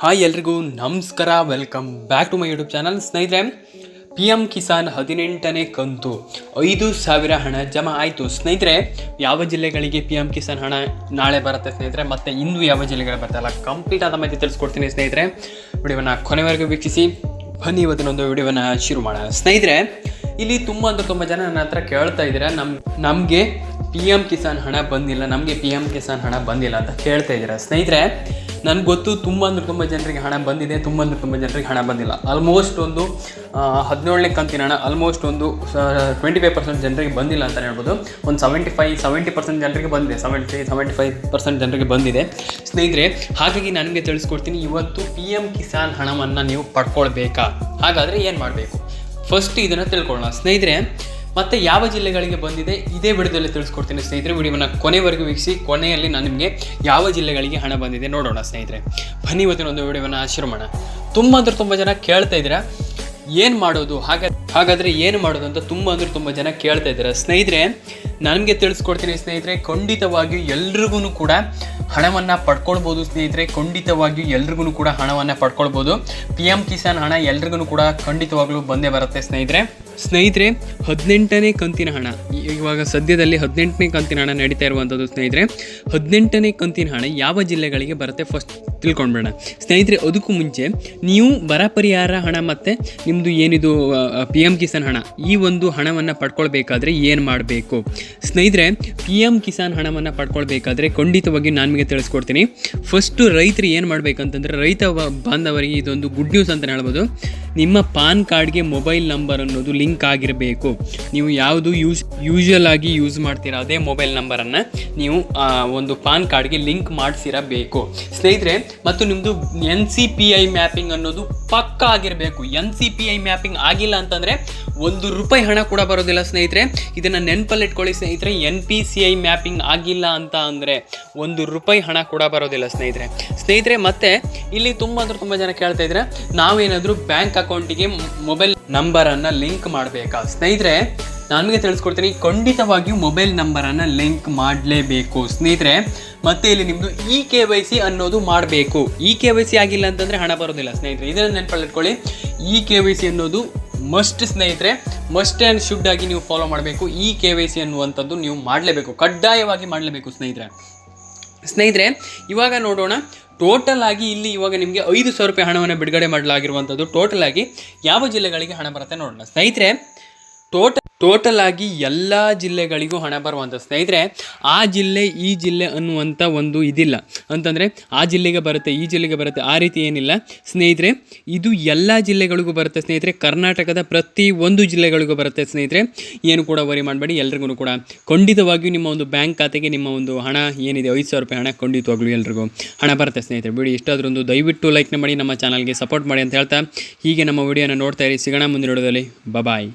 Hi ಎಲ್ರಿಗೂ, ನಮಸ್ಕಾರ. Welcome back to my YouTube channel ಸ್ನೇಹಿತರೆ ಪಿ ಎಂ ಕಿಸಾನ್ ಹದಿನೆಂಟನೇ ಕಂತು. ಐದು ಸಾವಿರ ಹಣ ಜಮಾ ಆಯಿತು. ಸ್ನೇಹಿತರೆ, ಯಾವ ಜಿಲ್ಲೆಗಳಿಗೆ ಪಿ ಎಂ ಕಿಸಾನ್ ಹಣ ನಾಳೆ ಬರುತ್ತೆ ಸ್ನೇಹಿತರೆ? ಮತ್ತು ಇಂದು ಯಾವ ಜಿಲ್ಲೆಗಳು ಬರ್ತಲ್ಲ ಕಂಪ್ಲೀಟ್ ಆದ ಮಾಹಿತಿ ತಿಳಿಸ್ಕೊಡ್ತೀನಿ ಸ್ನೇಹಿತರೆ. ವಿಡಿಯೋವನ್ನು ಕೊನೆವರೆಗೂ ವೀಕ್ಷಿಸಿ. ಬನ್ನಿ ಇವತ್ತಿನೊಂದು ವಿಡಿಯೋವನ್ನು ಶುರು ಮಾಡೋಣ. ಸ್ನೇಹಿತರೆ, ಇಲ್ಲಿ ತುಂಬ ಅಂದ್ರೆ ತುಂಬ ಜನ ನನ್ನ ಹತ್ರ ಕೇಳ್ತಾ ಇದ್ದೀರಾ? ನಮ್ಮ ನಮಗೆ ಪಿ ಎಂ ಕಿಸಾನ್ ಹಣ ಬಂದಿಲ್ಲ. ನಮಗೆ ಪಿ ಎಂ ಕಿಸಾನ್ ಹಣ ಬಂದಿಲ್ಲ ಅಂತ ಕೇಳ್ತಾ ಇದ್ದೀರಾ? ಸ್ನೇಹಿತರೆ ನನಗೆ ಗೊತ್ತು ತುಂಬ ಅಂದ್ರೆ ತುಂಬ ಜನರಿಗೆ ಹಣ ಬಂದಿದೆ, ತುಂಬ ಅಂದ್ರೆ ತುಂಬ ಜನರಿಗೆ ಹಣ ಬಂದಿಲ್ಲ. ಆಲ್ಮೋಸ್ಟ್ ಒಂದು ಹದಿನೇಳನೇ ಕಂತಿನ ಹಣ ಆಲ್ಮೋಸ್ಟ್ ಒಂದು ಟ್ವೆಂಟಿ ಫೈವ್ ಪರ್ಸೆಂಟ್ ಜನರಿಗೆ ಬಂದಿಲ್ಲ ಅಂತ ಹೇಳ್ಬೋದು. ಒಂದು ಸೆವೆಂಟಿ ಫೈವ್ ಸೆವೆಂಟಿ ಪರ್ಸೆಂಟ್ ಜನರಿಗೆ ಬಂದಿದೆ ಸೆವೆಂಟಿ ಸೆವೆಂಟಿ ಫೈವ್ ಪರ್ಸೆಂಟ್ ಜನರಿಗೆ ಬಂದಿದೆ. ಸ್ನೇಹಿತರೆ, ಹಾಗಾಗಿ ನನಗೆ ತಿಳಿಸ್ಕೊಡ್ತೀನಿ, ಇವತ್ತು ಪಿ ಎಂ ಕಿಸಾನ್ ಹಣವನ್ನು ನೀವು ಪಡ್ಕೊಳ್ಬೇಕಾ? ಹಾಗಾದರೆ ಏನು ಮಾಡಬೇಕು? ಫಸ್ಟ್ ಇದನ್ನು ತಿಳ್ಕೊಳ್ಳೋಣ. ಸ್ನೇಹಿತರೆ ಮತ್ತೆ ಯಾವ ಜಿಲ್ಲೆಗಳಿಗೆ ಬಂದಿದೆ, ಇದೇ ವಿಡಿಯೋದಲ್ಲಿ ತಿಳಿಸ್ಕೊಡ್ತೀನಿ ಸ್ನೇಹಿತರೆ. ವಿಡಿಯೋನ ಕೊನೆವರೆಗೂ ವೀಕ್ಷಿಸಿ, ಕೊನೆಯಲ್ಲಿ ನಾನು ನಿಮಗೆ ಯಾವ ಜಿಲ್ಲೆಗಳಿಗೆ ಹಣ ಬಂದಿದೆ ನೋಡೋಣ ಸ್ನೇಹಿತರೆ. ಬನ್ನಿ ಇವತ್ತಿನ ಒಂದು ವಿಡಿಯೋವನ್ನು ಶುರು ಮಾಡೋಣ. ತುಂಬ ಅಂದ್ರೆ ತುಂಬ ಜನ ಕೇಳ್ತಾ ಇದ್ದೀರಾ, ಏನು ಮಾಡೋದು, ಹಾಗೆ, ಹಾಗಾದರೆ ಏನು ಮಾಡೋದು ಅಂತ ತುಂಬ ಅಂದ್ರೆ ತುಂಬ ಜನ ಕೇಳ್ತಾ ಇದ್ದಾರೆ. ಸ್ನೇಹಿತರೆ ನನಗೆ ತಿಳಿಸ್ಕೊಡ್ತೀನಿ ಸ್ನೇಹಿತರೆ, ಖಂಡಿತವಾಗಿಯೂ ಎಲ್ರಿಗೂ ಕೂಡ ಹಣವನ್ನು ಪಡ್ಕೊಳ್ಬೋದು ಸ್ನೇಹಿತರೆ, ಖಂಡಿತವಾಗಿಯೂ ಎಲ್ರಿಗೂ ಕೂಡ ಹಣವನ್ನು ಪಡ್ಕೊಳ್ಬೋದು. ಪಿ ಎಂ ಕಿಸಾನ್ ಹಣ ಎಲ್ರಿಗೂ ಕೂಡ ಖಂಡಿತವಾಗ್ಲೂ ಬಂದೇ ಬರುತ್ತೆ ಸ್ನೇಹಿತರೆ. ಸ್ನೇಹಿತರೆ, ಹದಿನೆಂಟನೇ ಕಂತಿನ ಹಣ ಇವಾಗ ಸದ್ಯದಲ್ಲಿ ಹದಿನೆಂಟನೇ ಕಂತಿನ ಹಣ ನಡೀತಾ ಇರುವಂಥದ್ದು ಸ್ನೇಹಿತರೆ. ಹದಿನೆಂಟನೇ ಕಂತಿನ ಹಣ ಯಾವ ಜಿಲ್ಲೆಗಳಿಗೆ ಬರುತ್ತೆ ಫಸ್ಟ್ ತಿಳ್ಕೊಂಡ್ಬೇಡ ಸ್ನೇಹಿತರೆ, ಅದಕ್ಕೂ ಮುಂಚೆ ನೀವು ಬರ ಪರಿಹಾರ ಹಣ ಮತ್ತು ನಿಮ್ಮದು ಏನಿದು ಪಿ ಎಂ ಕಿಸಾನ್ ಹಣ, ಈ ಒಂದು ಹಣವನ್ನು ಪಡ್ಕೊಳ್ಬೇಕಾದ್ರೆ ಏನು ಮಾಡಬೇಕು? ಸ್ನೇಹಿತರೆ ಪಿ ಎಂ ಕಿಸಾನ್ ಹಣವನ್ನು ಪಡ್ಕೊಳ್ಬೇಕಾದ್ರೆ ಖಂಡಿತವಾಗಿ ನಾನು ನಿಮಗೆ ತಿಳಿಸ್ಕೊಡ್ತೀನಿ. ಫಸ್ಟು ರೈತರು ಏನು ಮಾಡಬೇಕಂತಂದರೆ, ರೈತ ಬಾಂಧವರಿಗೆ ಇದೊಂದು ಗುಡ್ ನ್ಯೂಸ್ ಅಂತಲೇ ಹೇಳ್ಬೋದು. ನಿಮ್ಮ ಪಾನ್ ಕಾರ್ಡ್ಗೆ ಮೊಬೈಲ್ ನಂಬರ್ ಅನ್ನೋದು ಲಿಂಕ್ ಆಗಿರಬೇಕು. ನೀವು ಯಾವುದು ಯೂಸ್ ಯೂಶುವಲ್ ಆಗಿ ಯೂಸ್ ಮಾಡ್ತೀರಾ ಅದೇ ಮೊಬೈಲ್ ನಂಬರನ್ನು ನೀವು ಒಂದು ಪಾನ್ ಕಾರ್ಡ್ಗೆ ಲಿಂಕ್ ಮಾಡಿಸಿರಬೇಕು. ಸ್ನೇಹಿತರೆ, ಮತ್ತು ನಿಮ್ಮದು N C P I mapping ಅನ್ನೋದು ಪಕ್ಕ ಆಗಿರಬೇಕು. N C P I mapping ಆಗಿಲ್ಲ ಅಂತಂದರೆ ಒಂದು ರೂಪಾಯಿ ಹಣ ಕೂಡ ಬರೋದಿಲ್ಲ ಸ್ನೇಹಿತರೆ. ಇದನ್ನು ನೆನಪಲ್ಲಿಟ್ಕೊಳ್ಳಿ ಸ್ನೇಹಿತರೆ N P C I mapping ಆಗಿಲ್ಲ ಅಂತ ಅಂದರೆ ಒಂದು ರೂಪಾಯಿ ಹಣ ಕೂಡ ಬರೋದಿಲ್ಲ ಸ್ನೇಹಿತರೆ. ಸ್ನೇಹಿತರೆ, ಮತ್ತೆ ಇಲ್ಲಿ ತುಂಬ ಅಂದ್ರೆ ತುಂಬ ಜನ ಕೇಳ್ತಾ ಇದ್ರೆ, ನಾವೇನಾದರೂ ಬ್ಯಾಂಕ್ ಅಕೌಂಟಿಗೆ ಮೊಬೈಲ್ ನಂಬರನ್ನು ಲಿಂಕ್ ಮಾಡಬೇಕಾ? ಸ್ನೇಹಿತರೆ, ನನಗೆ ತಿಳಿಸ್ಕೊಡ್ತೀನಿ, ಖಂಡಿತವಾಗಿಯೂ ಮೊಬೈಲ್ ನಂಬರನ್ನು ಲಿಂಕ್ ಮಾಡಲೇಬೇಕು. ಸ್ನೇಹಿತರೆ, ಮತ್ತೆ ಇಲ್ಲಿ ನಿಮ್ಮದು ಇ ಕೆ ವೈ ಸಿ ಅನ್ನೋದು ಮಾಡಬೇಕು. ಇ ಕೆ ವೈ ಸಿ ಆಗಿಲ್ಲ ಅಂತಂದರೆ ಹಣ ಬರೋದಿಲ್ಲ ಸ್ನೇಹಿತರೆ. ಇದನ್ನು ನೆನಪಲ್ಲಿಟ್ಕೊಳ್ಳಿ ಇ ಕೆ ವೈ ಸಿ ಅನ್ನೋದು ಮಸ್ಟ್ ಸ್ನೇಹಿತರೆ ಮಸ್ಟ್ ಆ್ಯಂಡ್ ಶುಡ್ ಆಗಿ ನೀವು ಫಾಲೋ ಮಾಡಬೇಕು. ಈ ಕೆ ವೈ ಸಿ ಅನ್ನುವಂಥದ್ದು ನೀವು ಮಾಡಲೇಬೇಕು. ಕಡ್ಡಾಯವಾಗಿ ಮಾಡಲೇಬೇಕು ಸ್ನೇಹಿತರೆ. ಸ್ನೇಹಿತರೆ, ಇವಾಗ ನೋಡೋಣ ಟೋಟಲ್ ಆಗಿ ಇಲ್ಲಿ ಇವಾಗ ನಿಮಗೆ ಐದು ಸಾವಿರ ರೂಪಾಯಿ ಹಣವನ್ನು ಬಿಡುಗಡೆ ಮಾಡಲಾಗಿರುವಂಥದ್ದು. ಟೋಟಲ್ ಆಗಿ ಯಾವ ಜಿಲ್ಲೆಗಳಿಗೆ ಹಣ ಬರುತ್ತೆ ನೋಡೋಣ. ಸ್ನೇಹಿತರೆ ಟೋಟಲ್ ಟೋಟಲ್ ಆಗಿ ಎಲ್ಲ ಜಿಲ್ಲೆಗಳಿಗೂ ಹಣ ಬರುವಂಥ ಸ್ನೇಹಿತರೆ, ಆ ಜಿಲ್ಲೆ, ಈ ಜಿಲ್ಲೆ ಅನ್ನುವಂಥ ಒಂದು ಇದಿಲ್ಲ. ಅಂತಂದರೆ, ಆ ಜಿಲ್ಲೆಗೆ ಬರುತ್ತೆ, ಈ ಜಿಲ್ಲೆಗೆ ಬರುತ್ತೆ, ಆ ರೀತಿ ಏನಿಲ್ಲ. ಸ್ನೇಹಿತರೆ, ಇದು ಎಲ್ಲ ಜಿಲ್ಲೆಗಳಿಗೂ ಬರುತ್ತೆ ಸ್ನೇಹಿತರೆ. ಕರ್ನಾಟಕದ ಪ್ರತಿ ಒಂದು ಜಿಲ್ಲೆಗಳಿಗೂ ಬರುತ್ತೆ ಸ್ನೇಹಿತರೆ. ಏನು ಕೂಡ ವರಿ ಮಾಡಬೇಡಿ, ಎಲ್ರಿಗೂ ಕೂಡ. ಖಂಡಿತವಾಗಿಯೂ ನಿಮ್ಮ ಒಂದು ಬ್ಯಾಂಕ್ ಖಾತೆಗೆ ನಿಮ್ಮ ಒಂದು ಹಣ ಏನಿದೆ, ಐದು ಸಾವಿರ ರೂಪಾಯಿ ಹಣ ಖಂಡಿತವಾಗ್ಲೂ ಎಲ್ರಿಗೂ ಹಣ ಬರುತ್ತೆ ಸ್ನೇಹಿತರೆ. ಬಿಡಿ ಇಷ್ಟಾದ್ರೊಂದು ದಯವಿಟ್ಟು ಲೈಕ್ನ ಮಾಡಿ, ನಮ್ಮ ಚಾನಲ್ಗೆ ಸಪೋರ್ಟ್ ಮಾಡಿ ಅಂತ ಹೇಳ್ತಾ, ಹೀಗೆ ನಮ್ಮ ವಿಡಿಯೋನ ನೋಡ್ತಾ ಇರಿ. ಸಿಗೋಣ ಮುಂದಿನ ವಿಡಿಯೋದಲ್ಲಿ. ಬಾಯ್